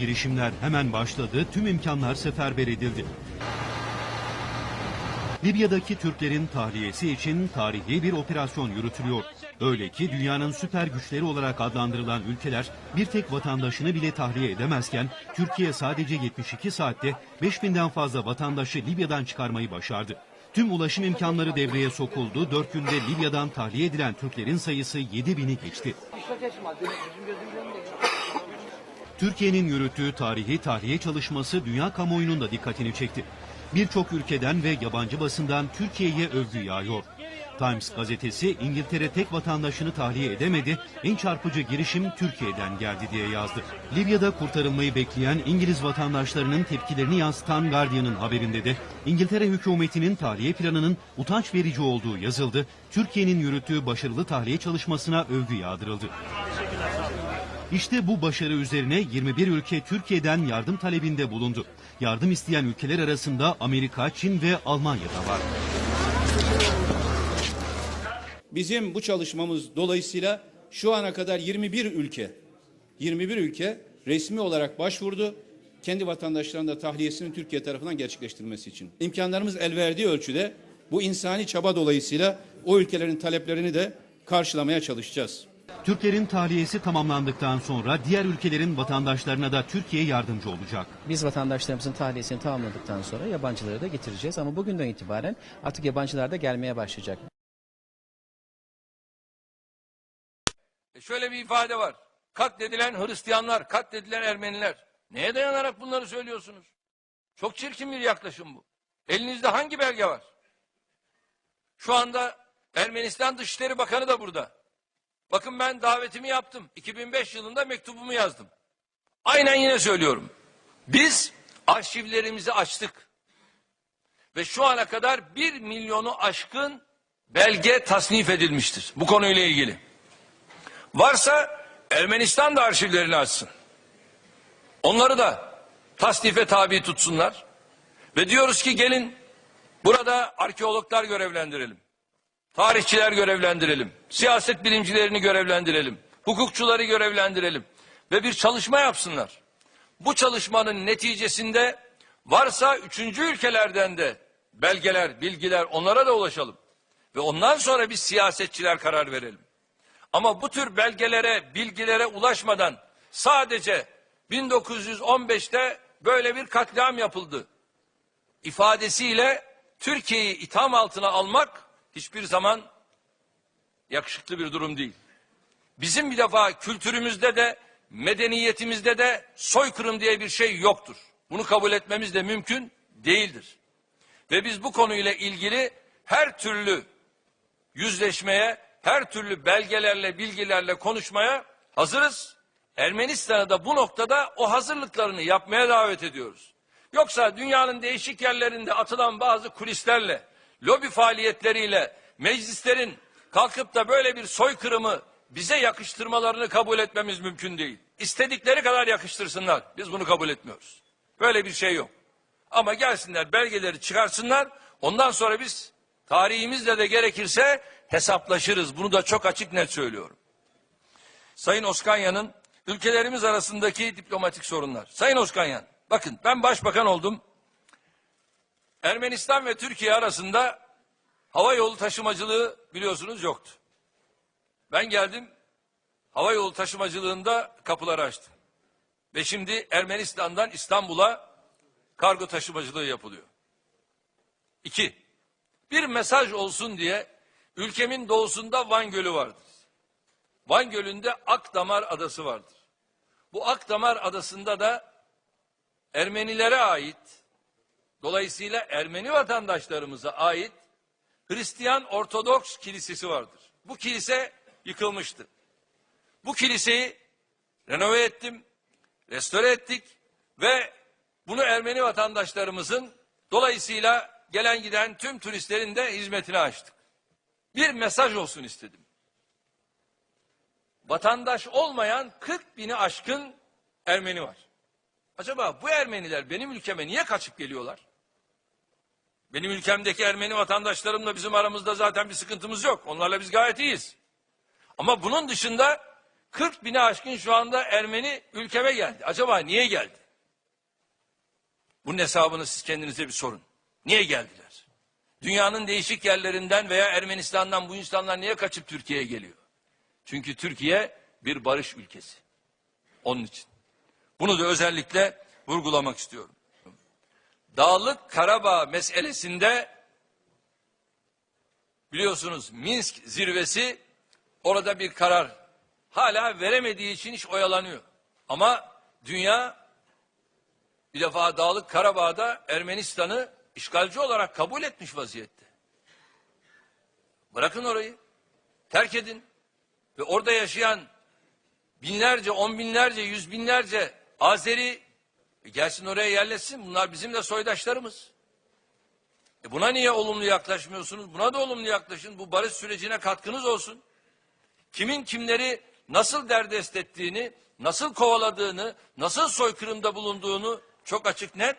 Girişimler hemen başladı, tüm imkanlar seferber edildi. Libya'daki Türklerin tahliyesi için tarihi bir operasyon yürütülüyor. Öyle ki dünyanın süper güçleri olarak adlandırılan ülkeler bir tek vatandaşını bile tahliye edemezken Türkiye sadece 72 saatte 5000'den fazla vatandaşı Libya'dan çıkarmayı başardı. Tüm ulaşım imkanları devreye sokuldu. 4 günde Libya'dan tahliye edilen Türklerin sayısı 7000'i geçti. Türkiye'nin yürüttüğü tarihi tahliye çalışması dünya kamuoyunun da dikkatini çekti. Birçok ülkeden ve yabancı basından Türkiye'ye övgü yağıyor. Times gazetesi İngiltere tek vatandaşını tahliye edemedi, en çarpıcı girişim Türkiye'den geldi diye yazdı. Libya'da kurtarılmayı bekleyen İngiliz vatandaşlarının tepkilerini yansıtan Guardian'ın haberinde de İngiltere hükümetinin tahliye planının utanç verici olduğu yazıldı. Türkiye'nin yürüttüğü başarılı tahliye çalışmasına övgü yağdırıldı. İşte bu başarı üzerine 21 ülke Türkiye'den yardım talebinde bulundu. Yardım isteyen ülkeler arasında Amerika, Çin ve Almanya da var. Bizim bu çalışmamız dolayısıyla şu ana kadar 21 ülke 21 ülke resmi olarak başvurdu. Kendi vatandaşlarının da tahliyesini Türkiye tarafından gerçekleştirmesi için. İmkanlarımız el verdiği ölçüde bu insani çaba dolayısıyla o ülkelerin taleplerini de karşılamaya çalışacağız. Türklerin tahliyesi tamamlandıktan sonra diğer ülkelerin vatandaşlarına da Türkiye yardımcı olacak. Biz vatandaşlarımızın tahliyesini tamamladıktan sonra yabancıları da getireceğiz ama bugünden itibaren artık yabancılar da gelmeye başlayacak. E şöyle bir ifade var. Katledilen Hristiyanlar, katledilen Ermeniler. Neye dayanarak bunları söylüyorsunuz? Çok çirkin bir yaklaşım bu. Elinizde hangi belge var? Şu anda Ermenistan Dışişleri Bakanı da burada. Bakın ben davetimi yaptım. 2005 yılında mektubumu yazdım. Aynen yine söylüyorum. Biz arşivlerimizi açtık. Ve şu ana kadar bir milyonu aşkın belge tasnif edilmiştir. Bu konuyla ilgili. Varsa Ermenistan da arşivlerini açsın. Onları da tasnife tabi tutsunlar. Ve diyoruz ki gelin burada arkeologlar görevlendirelim. Tarihçiler görevlendirelim. Siyaset bilimcilerini görevlendirelim. Hukukçuları görevlendirelim. Ve bir çalışma yapsınlar. Bu çalışmanın neticesinde varsa üçüncü ülkelerden de belgeler, bilgiler onlara da ulaşalım. Ve ondan sonra biz siyasetçiler karar verelim. Ama bu tür belgelere, bilgilere ulaşmadan sadece 1915'te böyle bir katliam yapıldı ifadesiyle Türkiye'yi itham altına almak hiçbir zaman yakışıklı bir durum değil. Bizim bir defa kültürümüzde de medeniyetimizde de soykırım diye bir şey yoktur. Bunu kabul etmemiz de mümkün değildir. Ve biz bu konuyla ilgili her türlü yüzleşmeye, her türlü belgelerle, bilgilerle konuşmaya hazırız. Ermenistan'ı da bu noktada o hazırlıklarını yapmaya davet ediyoruz. Yoksa dünyanın değişik yerlerinde atılan bazı kulislerle, lobi faaliyetleriyle meclislerin kalkıp da böyle bir soykırımı bize yakıştırmalarını kabul etmemiz mümkün değil. İstedikleri kadar yakıştırsınlar. Biz bunu kabul etmiyoruz. Böyle bir şey yok. Ama gelsinler belgeleri çıkarsınlar. Ondan sonra biz tarihimizle de gerekirse hesaplaşırız. Bunu da çok açık net söylüyorum. Sayın Oskanya'nın ülkelerimiz arasındaki diplomatik sorunlar. Sayın Oskanyan, bakın ben başbakan oldum. Ermenistan ve Türkiye arasında hava yolu taşımacılığı biliyorsunuz yoktu. Ben geldim, hava yolu taşımacılığında kapıları açtım. Ve şimdi Ermenistan'dan İstanbul'a kargo taşımacılığı yapılıyor. İki, bir mesaj olsun diye ülkemin doğusunda Van Gölü vardır. Van Gölü'nde Akdamar Adası vardır. Bu Akdamar Adası'nda da Ermenilere ait, dolayısıyla Ermeni vatandaşlarımıza ait Hristiyan Ortodoks Kilisesi vardır. Bu kilise yıkılmıştı. Bu kiliseyi renove ettim, restore ettik ve bunu Ermeni vatandaşlarımızın dolayısıyla gelen giden tüm turistlerin de hizmetine açtık. Bir mesaj olsun istedim. Vatandaş olmayan 40 bini aşkın Ermeni var. Acaba bu Ermeniler benim ülkeme niye kaçıp geliyorlar? Benim ülkemdeki Ermeni vatandaşlarımla bizim aramızda zaten bir sıkıntımız yok. Onlarla biz gayet iyiyiz. Ama bunun dışında 40 bine aşkın şu anda Ermeni ülkeme geldi. Acaba niye geldi? Bunun hesabını siz kendinize bir sorun. Niye geldiler? Dünyanın değişik yerlerinden veya Ermenistan'dan bu insanlar niye kaçıp Türkiye'ye geliyor? Çünkü Türkiye bir barış ülkesi. Onun için. Bunu da özellikle vurgulamak istiyorum. Dağlık Karabağ meselesinde biliyorsunuz Minsk zirvesi orada bir karar hala veremediği için iş oyalanıyor. Ama dünya bir defa Dağlık Karabağ'da Ermenistan'ı işgalci olarak kabul etmiş vaziyette. Bırakın orayı. Terk edin. Ve orada yaşayan binlerce, on binlerce, yüz binlerce Azeri e, gelsin oraya yerleşsin. Bunlar bizim de soydaşlarımız. E buna niye olumlu yaklaşmıyorsunuz? Buna da olumlu yaklaşın. Bu barış sürecine katkınız olsun. Kimin kimleri nasıl derdest ettiğini, nasıl kovaladığını, nasıl soykırımda bulunduğunu çok açık net.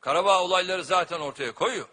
Karabağ olayları zaten ortaya koyuyor.